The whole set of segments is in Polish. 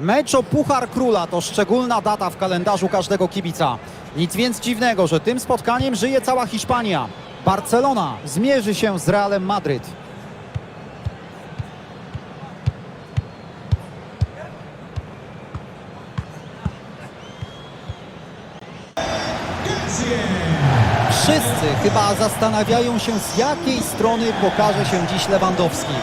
Mecz o Puchar Króla to szczególna data w kalendarzu każdego kibica. Nic więc dziwnego, że tym spotkaniem żyje cała Hiszpania. Barcelona zmierzy się z Realem Madryt. Wszyscy chyba zastanawiają się, z jakiej strony pokaże się dziś Lewandowski.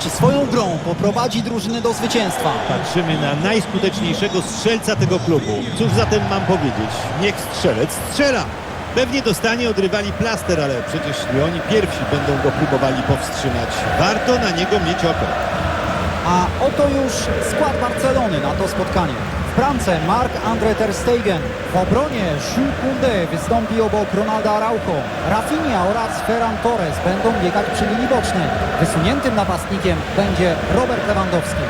Czy swoją grą poprowadzi drużynę do zwycięstwa? Patrzymy na najskuteczniejszego strzelca tego klubu. Cóż zatem mam powiedzieć? Niech strzelec strzela. Pewnie dostanie od rywali plaster, ale przecież nie oni pierwsi będą go próbowali powstrzymać. Warto na niego mieć oko. A oto już skład Barcelony na to spotkanie. W bramce Marc-André Ter Stegen. W obronie Jules Koundé wystąpi obok Ronaldo Araujo. Rafinha oraz Ferran Torres będą biegać przy linii bocznej. Wysuniętym napastnikiem będzie Robert Lewandowski.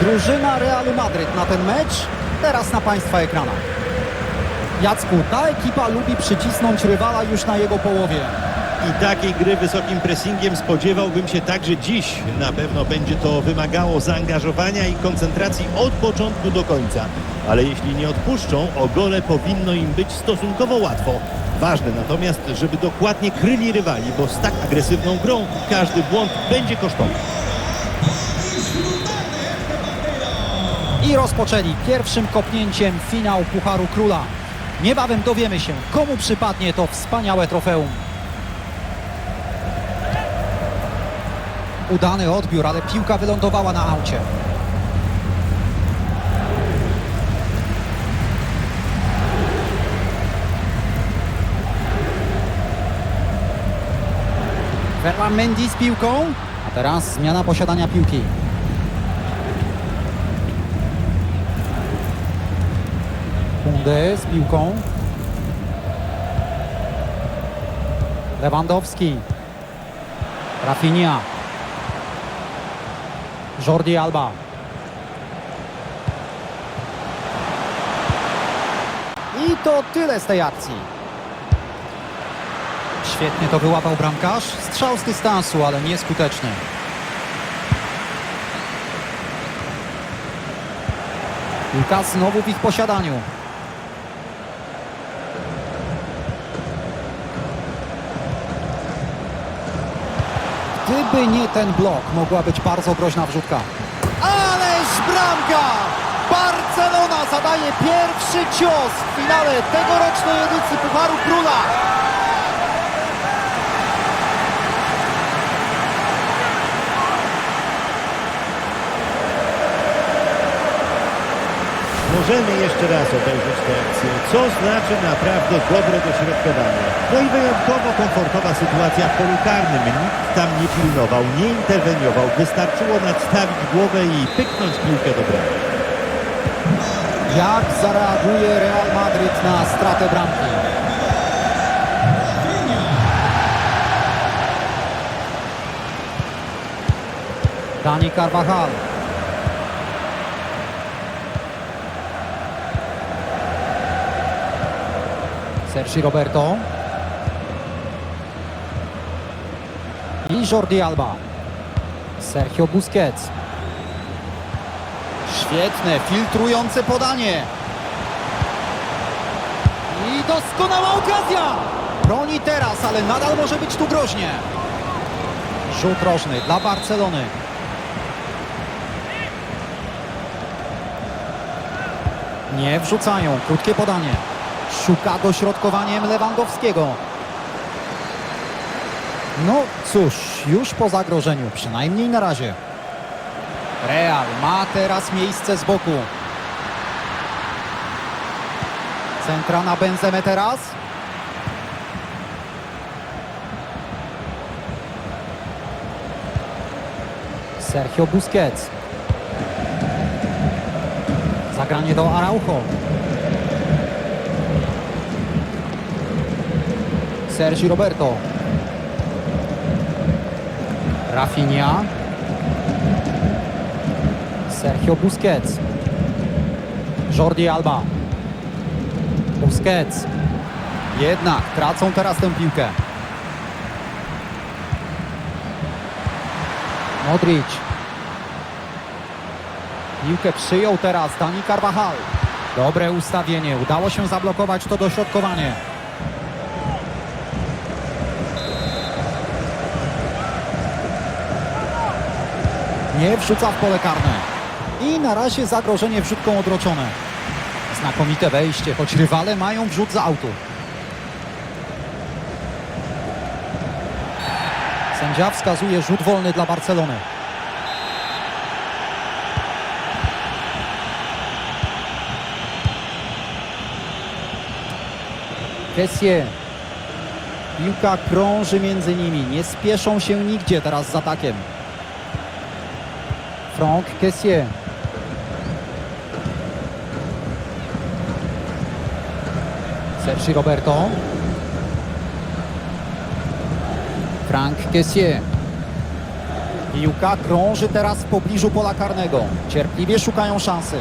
Drużyna Realu Madryt na ten mecz teraz na Państwa ekranach. Jacku, ta ekipa lubi przycisnąć rywala już na jego połowie. I takiej gry wysokim pressingiem spodziewałbym się także dziś. Na pewno będzie to wymagało zaangażowania i koncentracji od początku do końca. Ale jeśli nie odpuszczą, o gole powinno im być stosunkowo łatwo. Ważne natomiast, żeby dokładnie kryli rywali, bo z tak agresywną grą każdy błąd będzie kosztował. I rozpoczęli pierwszym kopnięciem finał Pucharu Króla. Niebawem dowiemy się, komu przypadnie to wspaniałe trofeum. Udany odbiór, ale piłka wylądowała na aucie. Ferran Mendy z piłką, a teraz zmiana posiadania piłki. Kunde z piłką. Lewandowski. Rafinha. Jordi Alba. I to tyle z tej akcji. Świetnie to wyłapał bramkarz. Strzał z dystansu, ale nieskuteczny. Piłka znowu w ich posiadaniu. Gdyby nie ten blok, mogła być bardzo groźna wrzutka. Ależ bramka! Barcelona zadaje pierwszy cios w finale tegorocznej edycji Pucharu Króla. Możemy jeszcze raz obejrzeć tę akcję, co znaczy naprawdę dobre dośrodkowanie. No i wyjątkowo komfortowa sytuacja w polu karnym. Nikt tam nie pilnował, nie interweniował. Wystarczyło nadstawić głowę i pyknąć piłkę do bramy. Jak zareaguje Real Madryt na stratę bramki? Dani Carvajal. Sergi Roberto. I Jordi Alba. Sergio Busquets. Świetne, filtrujące podanie. I doskonała okazja! Broni teraz, ale nadal może być tu groźnie. Rzut rożny dla Barcelony. Nie wrzucają. Krótkie podanie. Szuka dośrodkowaniem Lewandowskiego. No cóż, już po zagrożeniu, przynajmniej na razie. Real ma teraz miejsce z boku. Centra na Benzemę teraz. Sergio Busquets. Zagranie do Araujo. Sergi Roberto. Rafinha. Sergio Busquets. Jordi Alba. Busquets. Jednak tracą teraz tę piłkę. Modric. Piłkę przyjął teraz Dani Carvajal. Dobre ustawienie. Udało się zablokować to dośrodkowanie. Nie wrzuca w pole karne. I na razie zagrożenie wrzutką odroczone. Znakomite wejście, choć rywale mają wrzut z autu. Sędzia wskazuje rzut wolny dla Barcelony. Kessie. Piłka krąży między nimi. Nie spieszą się nigdzie teraz z atakiem. Franck Kessie. Sergi Roberto. Frank Kessie. Piłka krąży teraz w pobliżu pola karnego. Cierpliwie szukają szansy.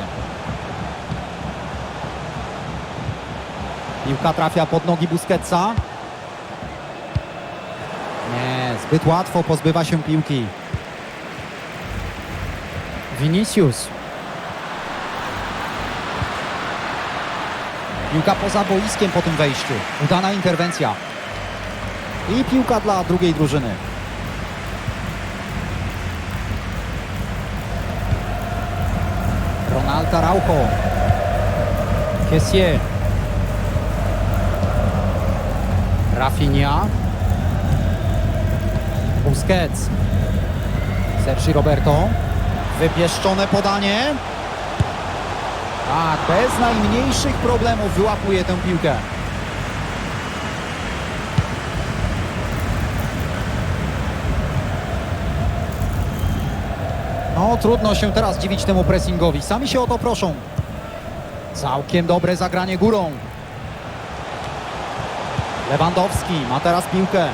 Piłka trafia pod nogi Busquetsa. Nie, zbyt łatwo pozbywa się piłki. Vinicius. Piłka poza boiskiem po tym wejściu. Udana interwencja. I piłka dla drugiej drużyny. Ronald Araujo. Kessie. Rafinha. Busquets. Sergi Roberto. Wypieszczone podanie. Tak, bez najmniejszych problemów wyłapuje tę piłkę. No, trudno się teraz dziwić temu pressingowi. Sami się o to proszą. Całkiem dobre zagranie górą. Lewandowski ma teraz piłkę.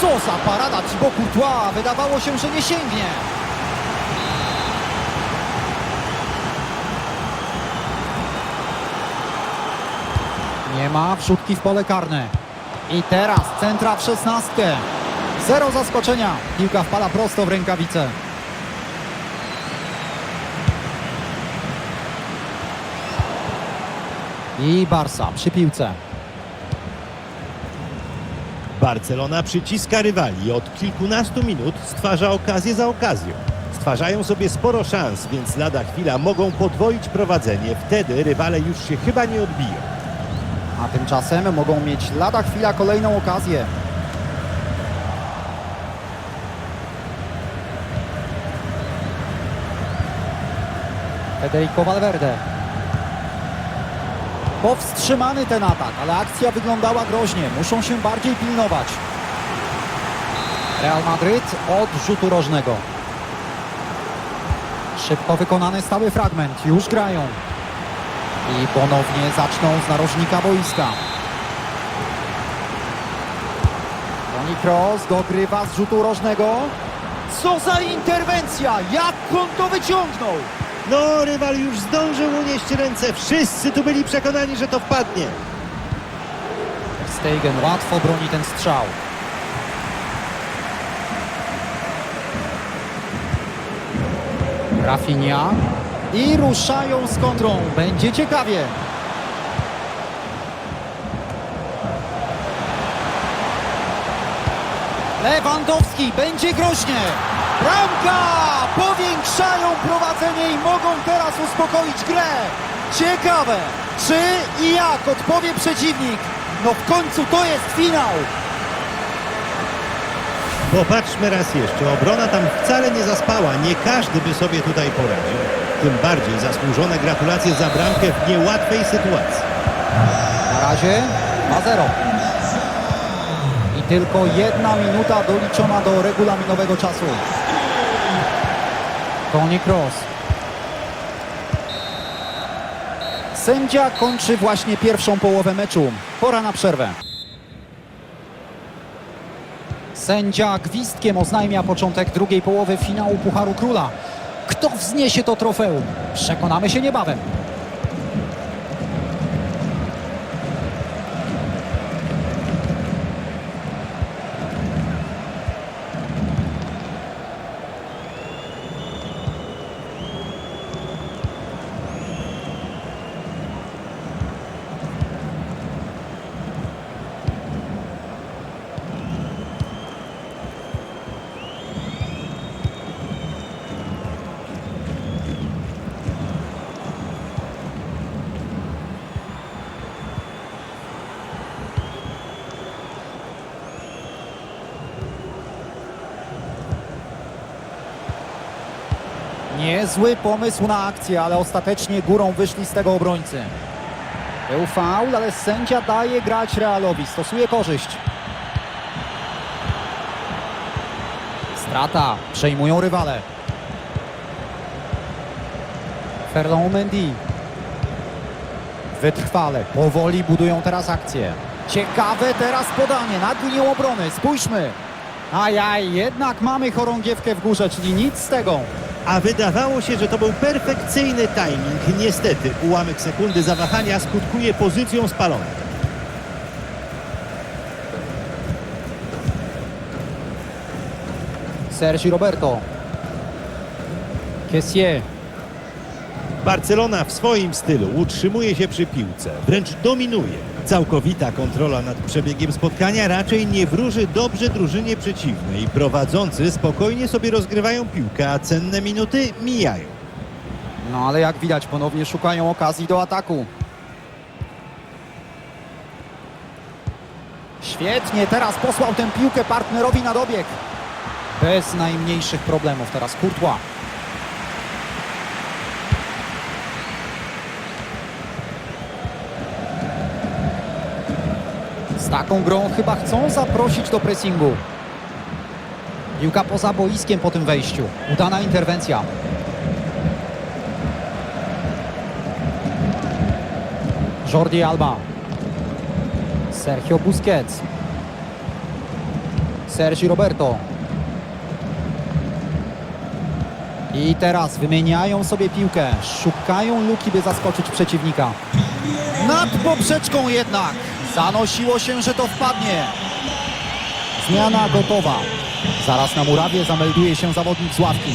Co za parada Thibaut Courtois. Wydawało się, że nie sięgnie. Nie ma wrzutki w pole karne. I teraz centra w szesnastkę. Zero zaskoczenia. Piłka wpada prosto w rękawice. I Barsa przy piłce. Barcelona przyciska rywali od kilkunastu minut stwarza okazję za okazją. Stwarzają sobie sporo szans, więc lada chwila mogą podwoić prowadzenie. Wtedy rywale już się chyba nie odbiją. A tymczasem mogą mieć lada chwila kolejną okazję. Federico Valverde. Powstrzymany ten atak, ale akcja wyglądała groźnie. Muszą się bardziej pilnować. Real Madryt od rzutu rożnego. Szybko wykonany stały fragment. Już grają. I ponownie zaczną z narożnika boiska. Toni Kroos dogrywa z rzutu rożnego. Co za interwencja! Jak on to wyciągnął? No, rywal już zdążył unieść ręce. Wszyscy tu byli przekonani, że to wpadnie. Stegen łatwo broni ten strzał. Rafinha. I ruszają z kontrą. Będzie ciekawie. Lewandowski. Będzie groźnie. Bramka! Powiększają prowadzenie i mogą teraz uspokoić grę. Ciekawe, czy i jak odpowie przeciwnik. No w końcu to jest finał. Popatrzmy raz jeszcze. Obrona tam wcale nie zaspała. Nie każdy by sobie tutaj poradził. Tym bardziej zasłużone gratulacje za bramkę w niełatwej sytuacji. Na razie 2-0. I tylko jedna minuta doliczona do regulaminowego czasu. Toni Kroos. Sędzia kończy właśnie pierwszą połowę meczu. Pora na przerwę. Sędzia gwizdkiem oznajmia początek drugiej połowy finału Pucharu Króla. Kto wzniesie to trofeum? Przekonamy się niebawem. Niezły pomysł na akcję, ale ostatecznie górą wyszli z tego obrońcy. Był faul, ale sędzia daje grać Realowi, stosuje korzyść. Strata, przejmują rywale. Ferland Mendy. Wytrwale, powoli budują teraz akcję. Ciekawe teraz podanie nad linią obrony, spójrzmy. Ajaj, jednak mamy chorągiewkę w górze, czyli nic z tego. A wydawało się, że to był perfekcyjny timing. Niestety, ułamek sekundy zawahania skutkuje pozycją spaloną. Sergi Roberto. Kessier. Barcelona w swoim stylu utrzymuje się przy piłce, wręcz dominuje. Całkowita kontrola nad przebiegiem spotkania raczej nie wróży dobrze drużynie przeciwnej. Prowadzący spokojnie sobie rozgrywają piłkę, a cenne minuty mijają. No ale jak widać, ponownie szukają okazji do ataku. Świetnie, teraz posłał tę piłkę partnerowi na dobieg. Bez najmniejszych problemów teraz Courtois. Taką grą chyba chcą zaprosić do pressingu. Piłka poza boiskiem po tym wejściu. Udana interwencja. Jordi Alba. Sergio Busquets. Sergi Roberto. I teraz wymieniają sobie piłkę. Szukają luki, by zaskoczyć przeciwnika. Nad poprzeczką jednak. Zanosiło się, że to wpadnie. Zmiana gotowa. Zaraz na murawie zamelduje się zawodnik z ławki.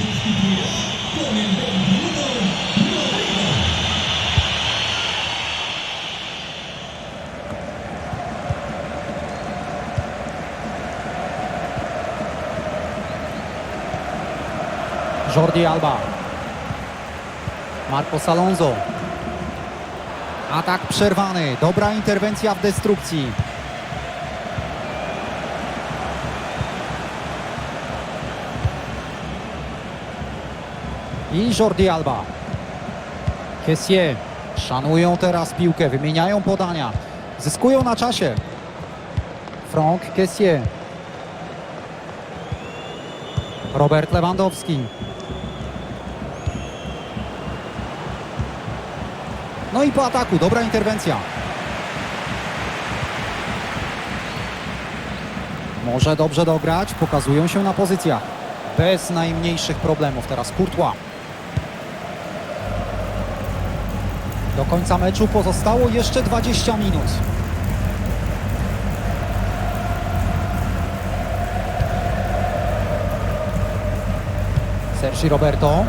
Jordi Alba. Marcos Alonso. Atak przerwany. Dobra interwencja w destrukcji. I Jordi Alba. Kessier. Szanują teraz piłkę, wymieniają podania. Zyskują na czasie. Franck Kessier. Robert Lewandowski. No i po ataku, dobra interwencja. Może dobrze dograć, pokazują się na pozycjach. Bez najmniejszych problemów teraz Courtois. Do końca meczu pozostało jeszcze 20 minut. Sergi Roberto.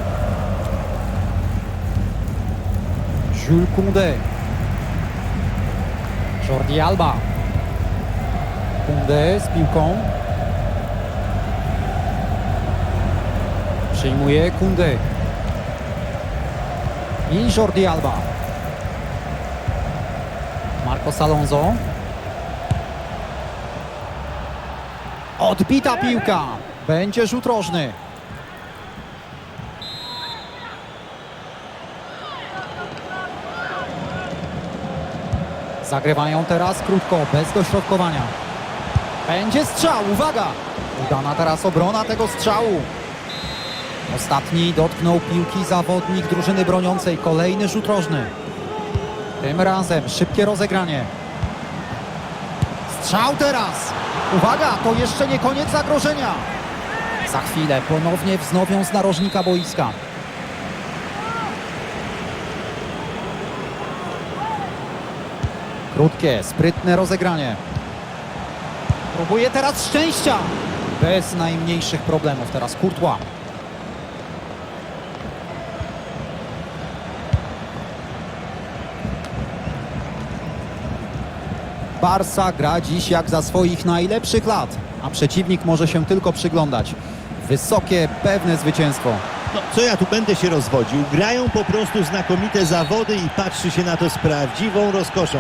Jules Koundé. Jordi Alba. Koundé z piłką. Przyjmuje Koundé. I Jordi Alba. Marcos Alonso. Odbita piłka. Będzie rzut rożny. Zagrywają teraz krótko, bez dośrodkowania. Będzie strzał, uwaga! Udana teraz obrona tego strzału. Ostatni dotknął piłki zawodnik drużyny broniącej. Kolejny rzut rożny. Tym razem szybkie rozegranie. Strzał teraz! Uwaga, to jeszcze nie koniec zagrożenia. Za chwilę ponownie wznowią z narożnika boiska. Krótkie, sprytne rozegranie. Próbuje teraz szczęścia. Bez najmniejszych problemów teraz Courtois. Barsa gra dziś jak za swoich najlepszych lat, a przeciwnik może się tylko przyglądać. Wysokie, pewne zwycięstwo. No, co ja tu będę się rozwodził? Grają po prostu znakomite zawody i patrzy się na to z prawdziwą rozkoszą.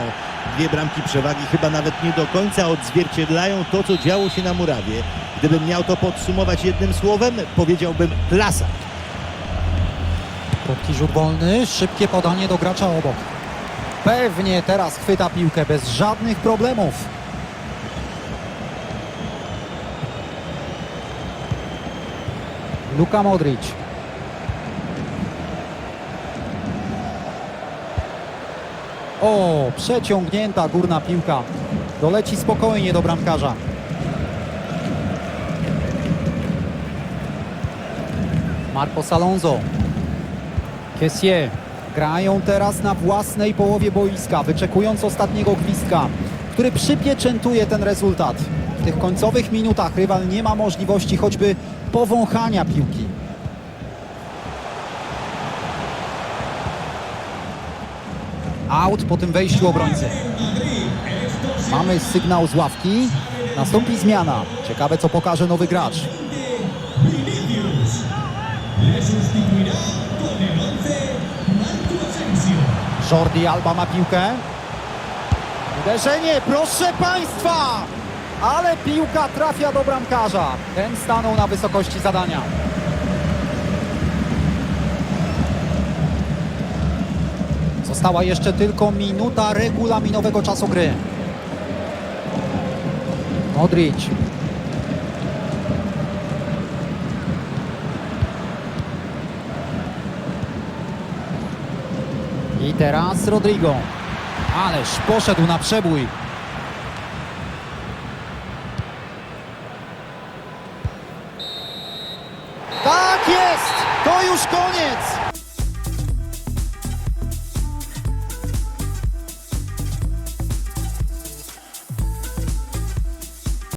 Dwie bramki przewagi chyba nawet nie do końca odzwierciedlają to, co działo się na murawie. Gdybym miał to podsumować jednym słowem, powiedziałbym klasa. Krótki rzut wolny, szybkie podanie do gracza obok. Pewnie teraz chwyta piłkę bez żadnych problemów. Luka Modric. O, przeciągnięta górna piłka. Doleci spokojnie do bramkarza. Marcos Alonso. Kessie. Grają teraz na własnej połowie boiska, wyczekując ostatniego gwizdka, który przypieczętuje ten rezultat. W tych końcowych minutach rywal nie ma możliwości choćby powąchania piłki. Out po tym wejściu obrońcy. Mamy sygnał z ławki. Nastąpi zmiana. Ciekawe co pokaże nowy gracz. Jordi Alba ma piłkę. Uderzenie, proszę Państwa! Ale piłka trafia do bramkarza. Ten stanął na wysokości zadania. Została jeszcze tylko minuta regulaminowego czasu gry. Modric. I teraz Rodrigo. Ależ poszedł na przebój.